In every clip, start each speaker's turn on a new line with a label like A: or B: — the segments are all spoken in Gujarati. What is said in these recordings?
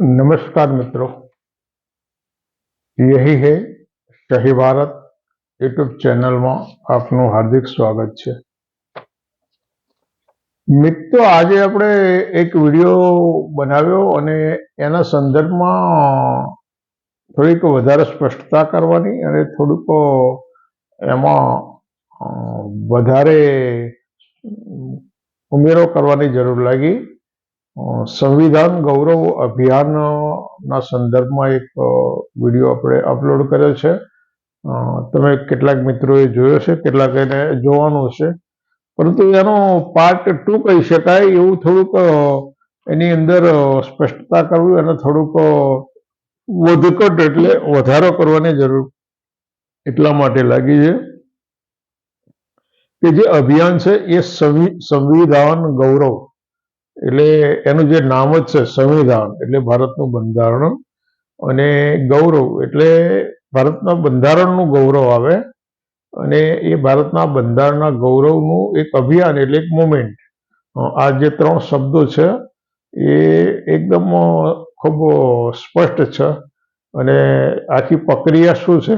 A: नमस्कार मित्रों यही है સહી ભારત યુટ્યુબ ચેનલમાં આપનું હાર્દિક સ્વાગત છે મિત્રો આજે આપણે એક વિડીયો બનાવ્યો અને એના સંદર્ભમાં થોડીક વધારે સ્પષ્ટતા કરવાની અને થોડુંક એમાં અ, વધારે ઉમેરો કરવાની જરૂર લાગી અ, સંવિધાન ગૌરવ અભિયાનના સંદર્ભમાં એક વીડિયો આપણે અપલોડ કર્યો છે. તમે કેટલાક મિત્રોએ જોયો છે, કેટલાક એને જોવાનું છે પરંતુ એનો પાર્ટ ટુ કહી શકાય એવું થોડુંક એની અંદર સ્પષ્ટતા કરવી અને થોડુંક વધઘટ એટલે વધારો કરવાની જરૂર એટલા માટે લાગી છે કે જે અભિયાન છે એ સંવિ- સંવિધાન ગૌરવ એટલે એનું જે નામ જ છે સંવિધાન, એટલે ભારતનું બંધારણ અને ગૌરવ, એટલે ભારતના બંધારણનું ગૌરવ આવે અને એ ભારતના બંધારણના ગૌરવનું એક અભિયાન, એટલે એક મુમેન્ટ આ જે ત્રણ શબ્દો છે, એ એકદમ ખૂબ સ્પષ્ટ છે અને આખી પ્રક્રિયા શું છે?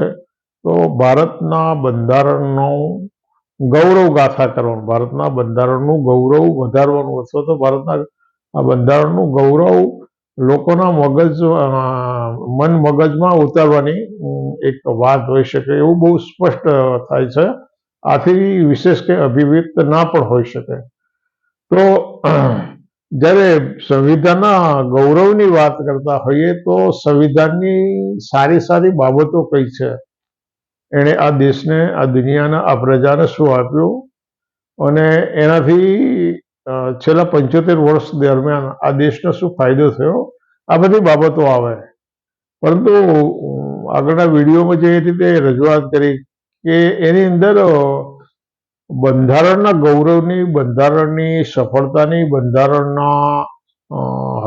A: તો ભારતના બંધારણનું ગૌરવ ગાથા કરવાનું. ભારતના બંધારણનું ગૌરવ વધારવાનું. અથવા તો ભારતના આ બંધારણનું ગૌરવ લોકોના મગજ મન મગજમાં ઉતારવાની એક વાત હોઈ શકે. એવું બહુ સ્પષ્ટ થાય છે. આથી વિશેષ કે અભિવ્યક્ત ના પણ હોઈ શકે. તો, જ્યારે સંવિધાનના ગૌરવની વાત કરતા હોઈએ તો સંવિધાનની સારી સારી બાબતો કઈ છે? એણે આ દેશને, આ દુનિયાના, આ પ્રજાને શું આપ્યું? અને એનાથી છેલ્લા પંચોતેર વર્ષ દરમિયાન આ દેશને શું ફાયદો થયો? આ બધી બાબતો આવે. પરંતુ આગળના વિડીયોમાં જે રીતે રજૂઆત કરી કે એની અંદર બંધારણના ગૌરવની, બંધારણની સફળતાની, બંધારણના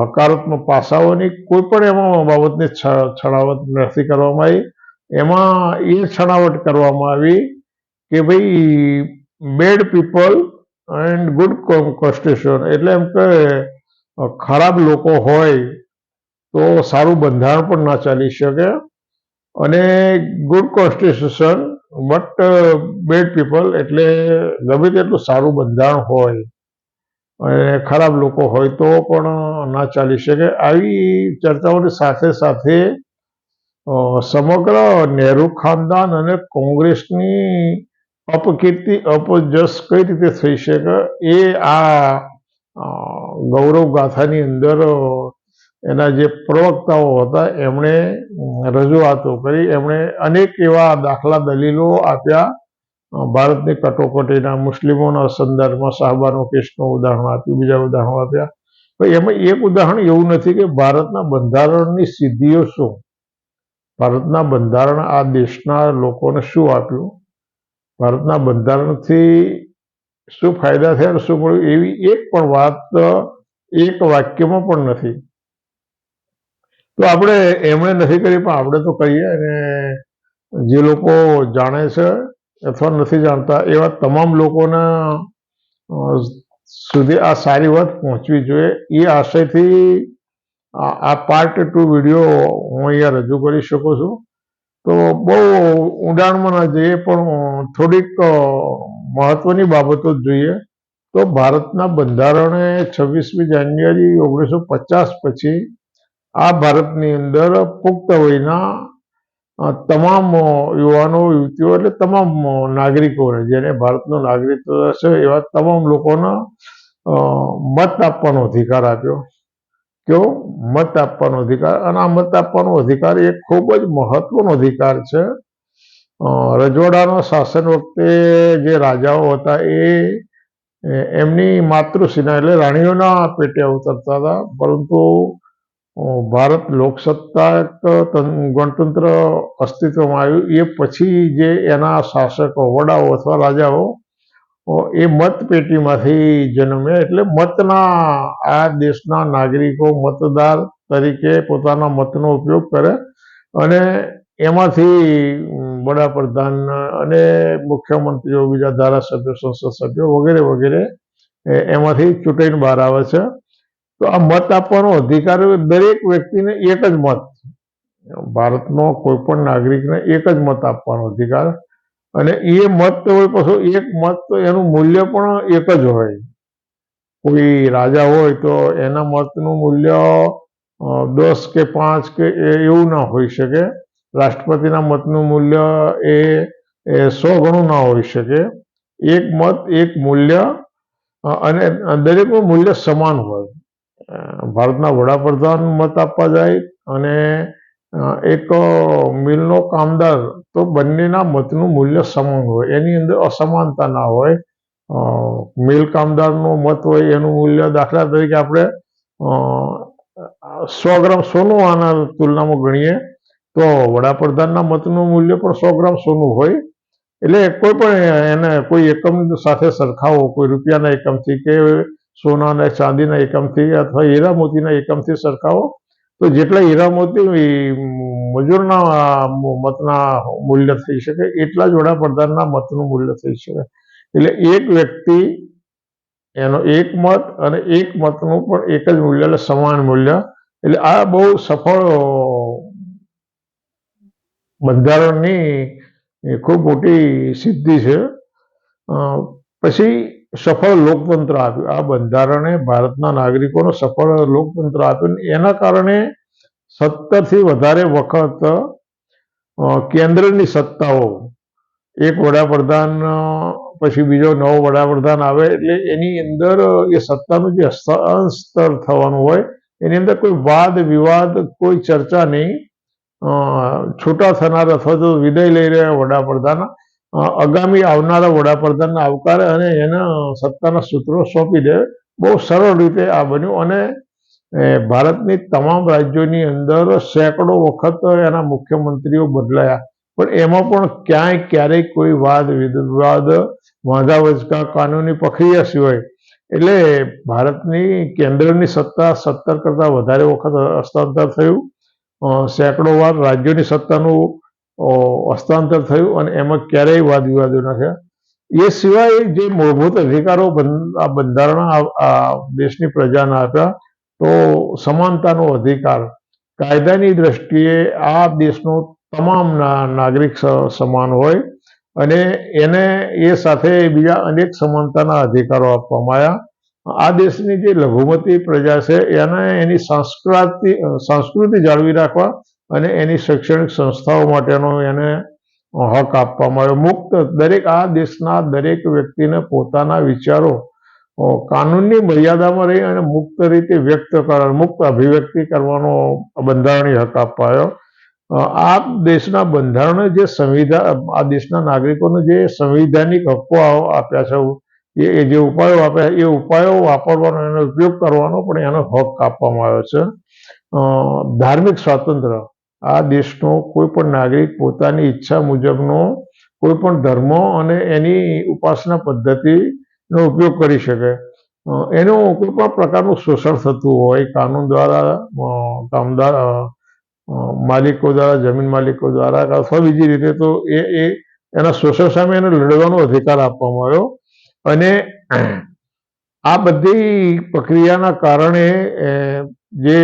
A: હકારાત્મક પાસાઓની કોઈ પણ એમાં બાબતને છ- છણાવટ નથી કરવામાં આવી. એમાં એ છણાવટ કરવામાં આવી કે ભાઈ bad people and good constitution એટલે એમ કે, ખરાબ લોકો હોય તો સારું બંધારણ પણ ના ચાલી શકે. અને good constitution but bad people એટલે ગમે તેટલું સારું બંધારણ હોય અને ખરાબ લોકો હોય તો પણ ના ચાલી શકે. આવી ચર્ચાઓની સાથે સાથે સમગ્ર નહેરુ ખાનદાન અને કોંગ્રેસની અપકીર્તિ અપજસ કઈ રીતે થઈ શકે એ આ ગૌરવ ગાથાની અંદર એના જે પ્રવક્તાઓ હતા એમણે રજૂઆતો કરી. એમણે અનેક એવા દાખલા દલીલો આપ્યા. ભારતની કટોકટીના મુસ્લિમોના સંદર્ભમાં સાહબાનો કેસનું ઉદાહરણ આપ્યું, બીજા ઉદાહરણો આપ્યા. એમાં એક ઉદાહરણ એવું નથી કે ભારતના બંધારણની સિદ્ધિઓ શું? ભારતના બંધારણ આ દેશના લોકોને શું આપ્યું? ભારતના બંધારણથી શું ફાયદા થયા અને શું મળ્યું? એવી એક પણ વાત, એક વાક્યમાં પણ નથી. તો આપણે એમણે નથી કરી, પણ આપણે તો કહીએ અને જે લોકો જાણે છે અથવા નથી જાણતા, એવા તમામ લોકોના સુધી આ સારી વાત પહોંચવી જોઈએ. એ આશયથી આ પાર્ટ ટુ વીડિયો હું અહીંયા રજૂ કરી શકું છું. તો બહુ ઊંડાણમાં ના જઈએ, પણ થોડીક મહત્વની બાબતો જોઈએ. તો ભારતના બંધારણે છવ્વીસમી જાન્યુઆરી ઓગણીસો પચાસ પછી આ ભારતની અંદર પુખ્ત વયના તમામ યુવાનો, યુવતીઓ એટલે તમામ નાગરિકોને, જેને ભારતનો નાગરિકત્વ છે એવા તમામ લોકોના મત આપવાનો અધિકાર આપ્યો. કેવો? મત આપવાનો અધિકાર. અને આ મત આપવાનો અધિકાર એ ખૂબ જ મહત્વનો અધિકાર છે. રજવાડાનો શાસન વખતે જે રાજાઓ હતા એ એમની માતૃશ્રીના એટલે રાણીઓના પેટે અવતરતા હતા. પરંતુ ભારત લોકસત્તાક ગણતંત્ર અસ્તિત્વમાં આવ્યું. એ પછી જે એના શાસકો, વડાઓ અથવા રાજાઓ એ મતપેટીમાંથી જન્મ્યા એટલે મતના, આ દેશના નાગરિકો મતદાર તરીકે પોતાના મતનો ઉપયોગ કરે અને એમાંથી વડાપ્રધાન અને મુખ્યમંત્રીઓ, બીજા ધારાસભ્યો, સંસદ સભ્યો વગેરે વગેરે એમાંથી ચૂંટાઈને બહાર આવે છે. તો આ મત આપવાનો અધિકાર દરેક વ્યક્તિને એક જ મત. ભારતનો કોઈ પણ નાગરિકને એક જ મત આપવાનો અધિકાર અને એ મત હોય પાછો એક મત એનું મૂલ્ય પણ એક જ હોય. કોઈ રાજા હોય તો એના મતનું મૂલ્ય દસ કે પાંચ કે એવું ના હોઈ શકે. રાષ્ટ્રપતિના મતનું મૂલ્ય એ સો ગણું ના હોઈ શકે. એક મત, એક મૂલ્ય અને દરેકનું મૂલ્ય સમાન હોય. ભારતના વડાપ્રધાન મત આપવા જાય અને એક મિલનો કામદાર તો બંનેના મતનું મૂલ્ય સમાન હોય. એની અંદર અસમાનતા ના હોય. મેલ કામદારનો મત હોય એનું મૂલ્ય દાખલા તરીકે આપણે સો ગ્રામ સોનું આના તુલનામાં ગણીએ તો વડાપ્રધાનના મતનું મૂલ્ય પણ સો ગ્રામ સોનું હોય. એટલે કોઈ પણ એને કોઈ એકમ સાથે સરખાવો, કોઈ રૂપિયાના એકમથી કે સોના અને ચાંદીના એકમથી અથવા હીરા મોતીના એકમથી સરખાવો તો જેટલા હીરામોતી મજૂરના મતના મૂલ્ય થઈ શકે, એટલા જ વડાપ્રધાનના મતનું મૂલ્ય થઈ શકે. એટલે એક વ્યક્તિ, એનો એક મત અને એક મતનું પણ એક જ મૂલ્ય, એટલે સમાન મૂલ્ય. એટલે આ બહુ સફળ બંધારણની ખૂબ મોટી સિદ્ધિ છે. પછી સફળ લોકતંત્ર આપ્યું. આ બંધારણે ભારતના નાગરિકોનો સફળ લોકતંત્ર આપ્યું એના કારણે સત્તરથી વધારે વખત કેન્દ્રની સત્તાઓ, એક વડાપ્રધાન પછી બીજો નવો વડાપ્રધાન આવે એટલે એની અંદર, એ સત્તાનું જે હસ્તાંતર થવાનું હોય, એની અંદર કોઈ વાદ, વિવાદ, કોઈ ચર્ચા નહીં. છૂટા થનાર અથવા તો વિદાય લઈ રહ્યા વડાપ્રધાન. આગામી આવનારા વડાપ્રધાનને આવકારે અને એના સત્તાના સૂત્રો સોંપી દે. બહુ સરળ રીતે આ બન્યું અને ભારતની તમામ રાજ્યોની અંદર સેંકડો વખત એના મુખ્યમંત્રીઓ બદલાયા. પણ એમાં પણ ક્યાંય ક્યારેય કોઈ વાદ વિવાદ વાંધા વચકા કાનૂની પ્રક્રિયા સિવાય. એટલે ભારતની કેન્દ્રની સત્તા સત્તર કરતાં વધારે વખત હસ્તાંતર થયું. સેંકડો વાર રાજ્યોની સત્તાનું હસ્તાંતર થયું અને એમાં ક્યારેય વાદ વિવાદો ન એ સિવાય જે મૂળભૂત અધિકારો આ બંધારણ દેશની પ્રજાના હતા, તો સમાનતાનો અધિકાર, કાયદાની દ્રષ્ટિએ આ દેશનો તમામ નાગરિક સમાન હોય અને એને એ સાથે બીજા અનેક સમાનતાના અધિકારો આપવામાં આવ્યા. આ દેશની જે લઘુમતી પ્રજા છે, એને એની સંસ્કૃતિ સંસ્કૃતિ જાળવી રાખવા અને એની શૈક્ષણિક સંસ્થાઓ માટેનો એને હક આપવામાં આવ્યો. મુક્ત દરેક આ દેશના દરેક વ્યક્તિને પોતાના વિચારો કાનૂનની મર્યાદામાં રહી અને મુક્ત રીતે વ્યક્ત કરવા મુક્ત અભિવ્યક્તિ કરવાનો બંધારણીય હક અપાયો આ દેશના બંધારણ જે સંવિધાન આ દેશના નાગરિકોને જે સંવિધાનિક હકો આપ્યા છે, એ જે ઉપાયો આપ્યા એ ઉપાયો વાપરવાનો એનો ઉપયોગ કરવાનો પણ એનો હક આપવામાં આવ્યો છે. ધાર્મિક સ્વાતંત્ર્ય. આ દેશનો કોઈ પણ નાગરિક પોતાની ઈચ્છા મુજબનો કોઈ પણ ધર્મ અને એની ઉપાસના પદ્ધતિનો ઉપયોગ કરી શકે. એનું કોઈ પણ પ્રકારનું શોષણ થતું હોય, કાનૂન દ્વારા કામદાર માલિકો દ્વારા, જમીન માલિકો દ્વારા અથવા બીજી રીતે તો એ એ, એના શોષણ સામે એને લડવાનો અધિકાર આપવામાં આવ્યો. અને આ બધી પ્રક્રિયાના કારણે જે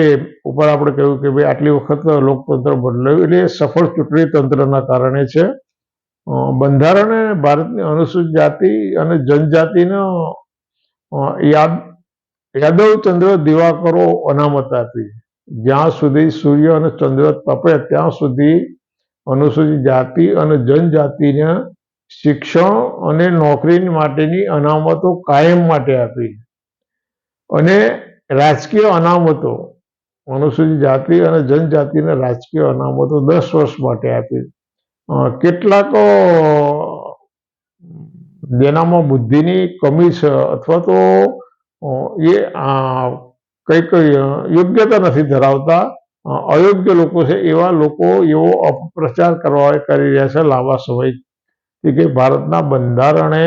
A: ઉપર આપણે કહ્યું કે ભાઈ આટલી વખત લોકતંત્ર બદલાયું, એટલે સફળ ચૂંટણી તંત્રના કારણે છે. બંધારણે ભારતની અનુસૂચિત જાતિ અને જનજાતિનો યાદ યાદવચંદ્ર દિવાકરો અનામત આપી. જ્યાં સુધી સૂર્ય અને ચંદ્ર તપે, ત્યાં સુધી અનુસૂચિત જાતિ અને જનજાતિને શિક્ષણ અને નોકરી માટેની અનામતો કાયમ માટે આપી. અને રાજકીય અનામતો અનુસૂચિત જાતિ અને જનજાતિને રાજકીય અનામતો દસ વર્ષ માટે આપી. કેટલાક જેનામાં બુદ્ધિની કમી છે અથવા તો એ કંઈક યોગ્યતા નથી ધરાવતા. અયોગ્ય લોકો છે એવા લોકો એવો અપપ્રચાર કરવા કરી રહ્યા છે લાંબા સમયથી કે ભારતના બંધારણે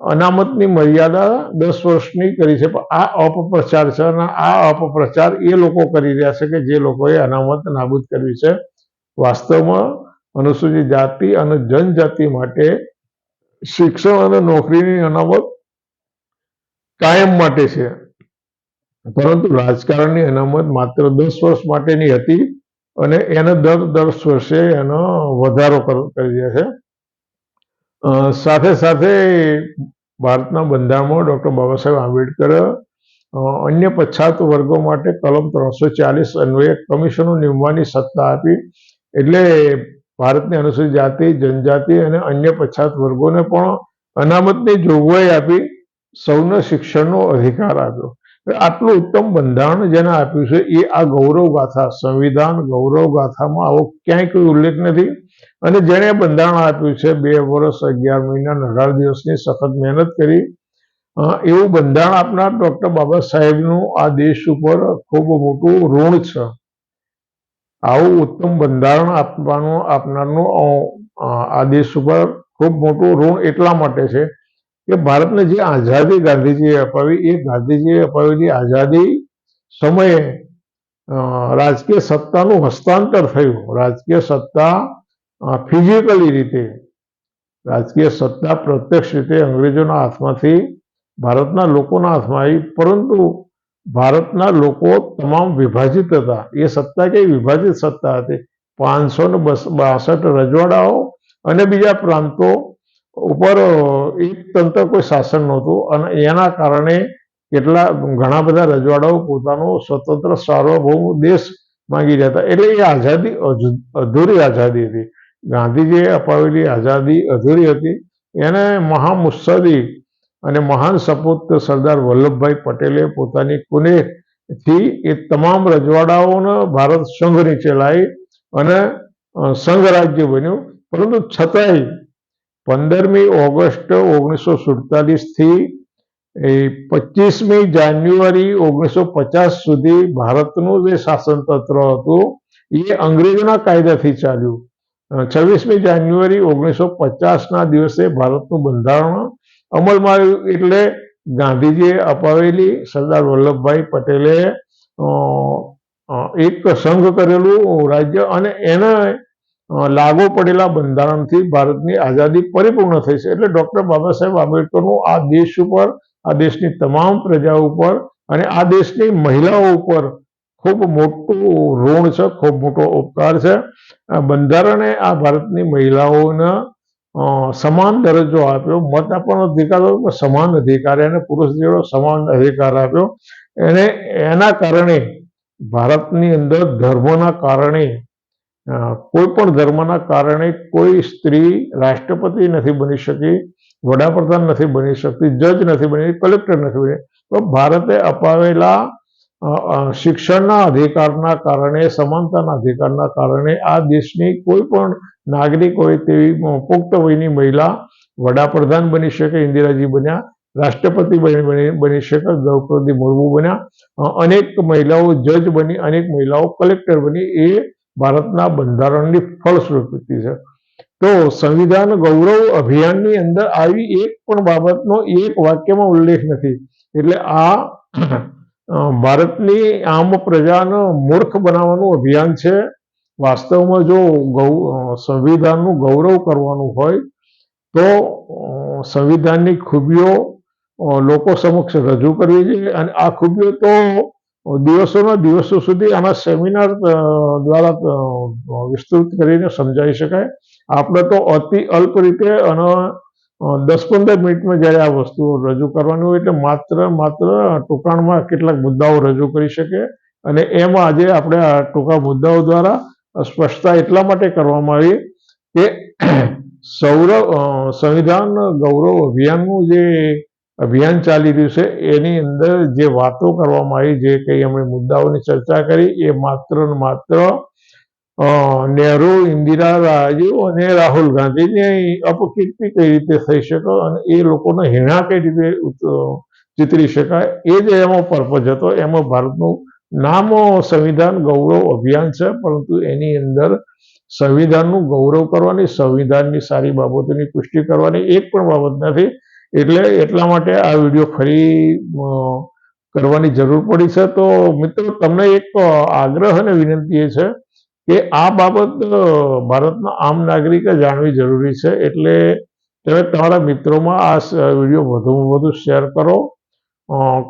A: અનામતની મર્યાદા દસ વર્ષની કરી છે. પણ આ અપપ્રચાર છે અને આ અપપ્રચાર એ લોકો કરી રહ્યા છે કે જે લોકોએ અનામત નાબૂદ કરવી છે. વાસ્તવમાં અનુસૂચિત જાતિ અને જનજાતિ માટે શિક્ષણ અને નોકરીની અનામત કાયમ માટે છે. પરંતુ રાજકારણની અનામત માત્ર દસ વર્ષ માટેની હતી અને એને દર દસ વર્ષે એનો વધારો કર- રહ્યા છે. સાથે સાથે ભારતના બંધારણમાં ડૉક્ટર બાબા સાહેબ આંબેડકરે અન્ય પછાત વર્ગો માટે કલમ ત્રણસો ચાલીસ અન્વયે કમિશનો નિમવાની સત્તા આપી. એટલે ભારતની અનુસૂચિત જાતિ, જનજાતિ અને અન્ય પછાત વર્ગોને પણ અનામતની જોગવાઈ આપી સૌને શિક્ષણનો અધિકાર આપ્યો. આટલું ઉત્તમ બંધારણ જેને આપ્યું છે, એ આ ગૌરવ ગાથા, સંવિધાન ગૌરવ ગાથામાં આવો ક્યાંય કોઈ ઉલ્લેખ નથી. અને જેણે બંધારણ આપ્યું છે, બે વર્ષ અગિયાર મહિના અઢાર દિવસની સખત મહેનત કરી. એવું બંધારણ આપનાર ડોક્ટર બાબા સાહેબનું આ દેશ ઉપર ખૂબ મોટું ઋણ છે. આવું ઉત્તમ બંધારણ આપવાનું આપનારનું આ દેશ ઉપર ખૂબ મોટું ઋણ એટલા માટે છે કે ભારતને જે આઝાદી ગાંધીજીએ અપાવી, એ ગાંધીજીએ અપાવેલી આઝાદી સમયે રાજકીય સત્તાનું હસ્તાંતર થયું. રાજકીય સત્તા ફિઝિકલી રીતે, રાજકીય સત્તા પ્રત્યક્ષ રીતે અંગ્રેજોના હાથમાંથી, ભારતના લોકોના હાથમાં આવી, પરંતુ ભારતના લોકો તમામ વિભાજિત હતા. એ સત્તા કઈ વિભાજિત સત્તા હતી? પાંચસો ને બસ, બાસઠ રજવાડાઓ અને બીજા પ્રાંતો ઉપર એક તંત્ર કોઈ શાસન નહોતું અને એના કારણે કેટલા, ઘણા બધા રજવાડાઓ પોતાનો સ્વતંત્ર સાર્વભૌમ દેશ માંગી રહ્યા હતા. એટલે એ આઝાદી અધૂરી આઝાદી હતી. ગાંધીજીએ અપાવેલી આઝાદી અધૂરી હતી. એને મહામુત્સદી અને મહાન સપૂત સરદાર વલ્લભભાઈ પટેલે પોતાની કુનેથી એ તમામ રજવાડાઓને ભારત સંઘ નીચે લાવી અને સંઘ રાજ્ય બન્યું. પરંતુ છતાંય પંદરમી ઓગસ્ટ ઓગણીસો સુડતાલીસથી એ પચીસમી જાન્યુઆરી ઓગણીસો પચાસ સુધી ભારતનું જે શાસન તંત્ર હતું, એ અંગ્રેજોના કાયદાથી ચાલ્યું. છવ્વીસમી જાન્યુઆરી ઓગણીસો પચાસના દિવસે ભારતનું બંધારણ અમલમાં આવ્યું એટલે ગાંધીજીએ અપાવેલી સરદાર વલ્લભભાઈ પટેલે એક સંઘ કરેલું રાજ્ય અને એને લાગુ પડેલા બંધારણથી ભારતની આઝાદી પરિપૂર્ણ થઈ છે. એટલે ડૉક્ટર બાબા સાહેબ આંબેડકરનું આ દેશ ઉપર, આ દેશની તમામ પ્રજા ઉપર અને આ દેશની મહિલાઓ ઉપર ખૂબ મોટું ઋણ છે, ખૂબ મોટો ઉપકાર છે. બંધારણે આ ભારતની મહિલાઓને સમાન દરજ્જો આપ્યો, મત આપવાનો અધિકાર હતો સમાન અધિકાર એને પુરુષ જેવો સમાન અધિકાર આપ્યો. એને, એના કારણે ભારતની અંદર ધર્મના કારણે કોઈ પણ ધર્મના કારણે કોઈ સ્ત્રી રાષ્ટ્રપતિ નથી બની શકી, વડાપ્રધાન નથી બની શકતી જજ નથી બની, કલેક્ટર નથી બની તો ભારતે અપાવેલા શિક્ષણના અધિકારના કારણે, સમાનતાના અધિકારના કારણે આ દેશની કોઈ પણ નાગરિક હોય તેવી પુખ્ત વયની મહિલા વડાપ્રધાન બની શકે, ઇન્દિરાજી બન્યા, રાષ્ટ્રપતિ બની શકે, દ્રૌપદી મુર્મુ બન્યા. અનેક મહિલાઓ જજ બની, અનેક મહિલાઓ કલેક્ટર બની. એ ભારતના બંધારણની ફળશ્રુતિ છે. તો સંવિધાન ગૌરવ અભિયાનની અંદર આવી એક પણ બાબતનો એક વાક્યમાં ઉલ્લેખ નથી. એટલે આ ભારતની આમ પ્રજાને મૂર્ખ બનાવવાનું અભિયાન છે. વાસ્તવમાં જો ગૌ સંવિધાનનું ગૌરવ કરવાનું હોય, તો સંવિધાનની ખૂબીઓ લોકો સમક્ષ રજૂ કરવી જોઈએ. અને આ ખૂબીઓ તો દિવસોના દિવસો સુધી આના સેમિનાર દ્વારા વિસ્તૃત કરીને સમજાવી શકાય. આપણે તો અતિ અલ્પ રીતે અને દસ પંદર મિનિટમાં જ્યારે આ વસ્તુઓ રજૂ કરવાની હોય એટલે માત્ર માત્ર ટૂંકાણમાં કેટલાક મુદ્દાઓ રજૂ કરી શકે અને એમાં આજે આપણે આ ટૂંકા મુદ્દાઓ દ્વારા સ્પષ્ટતા એટલા માટે કરવામાં આવી કે સૌરવ સંવિધાન ગૌરવ અભિયાનનું જે અભિયાન ચાલી રહ્યું છે. એની અંદર જે વાતો કરવામાં આવી, જે કંઈ અમે મુદ્દાઓની ચર્ચા કરી, એ માત્ર ને માત્ર નહેરુ, ઇન્દિરા રાજીવ અને રાહુલ ગાંધીની અપકીર્તિ કઈ રીતે થઈ શકે અને એ લોકોને હિણા કઈ રીતે ચિતરી શકાય, એ જ એમાં પર્પઝ હતો. એમાં ભારતનું નામ સંવિધાન ગૌરવ અભિયાન છે, પરંતુ એની અંદર સંવિધાનનું ગૌરવ કરવાની, સંવિધાનની સારી બાબતોની પુષ્ટિ કરવાની એક પણ બાબત નથી. એટલે એટલા માટે આ વીડિયો ફરી કરવાની જરૂર પડી છે. તો મિત્રો, તમને એક આગ્રહ અને વિનંતી એ છે કે આ બાબત ભારતના આમ નાગરિકે જાણવી જરૂરી છે. એટલે તમે તમારા મિત્રોમાં આ વીડિયો વધુમાં વધુ શેર કરો.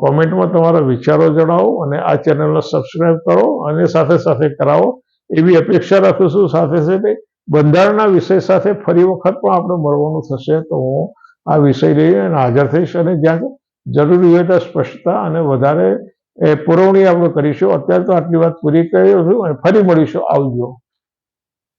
A: કોમેન્ટમાં તમારા વિચારો જણાવો અને આ ચેનલને સબસ્ક્રાઇબ કરો અને સાથે સાથે કરાવો. એવી અપેક્ષા રાખું છું સાથે સાથે બંધારણના વિષય સાથે ફરી વખત પણ આપણે મળવાનું થશે. તો હું આ વિષય લઈને અને હાજર થઈશ અને જ્યાં જરૂરી હોય ત્યાં સ્પષ્ટતા અને વધારે એ પુરવણી આપણે કરીશું. અત્યારે તો આટલી વાત પૂરી કરી છું અને ફરી મળીશું આવજો.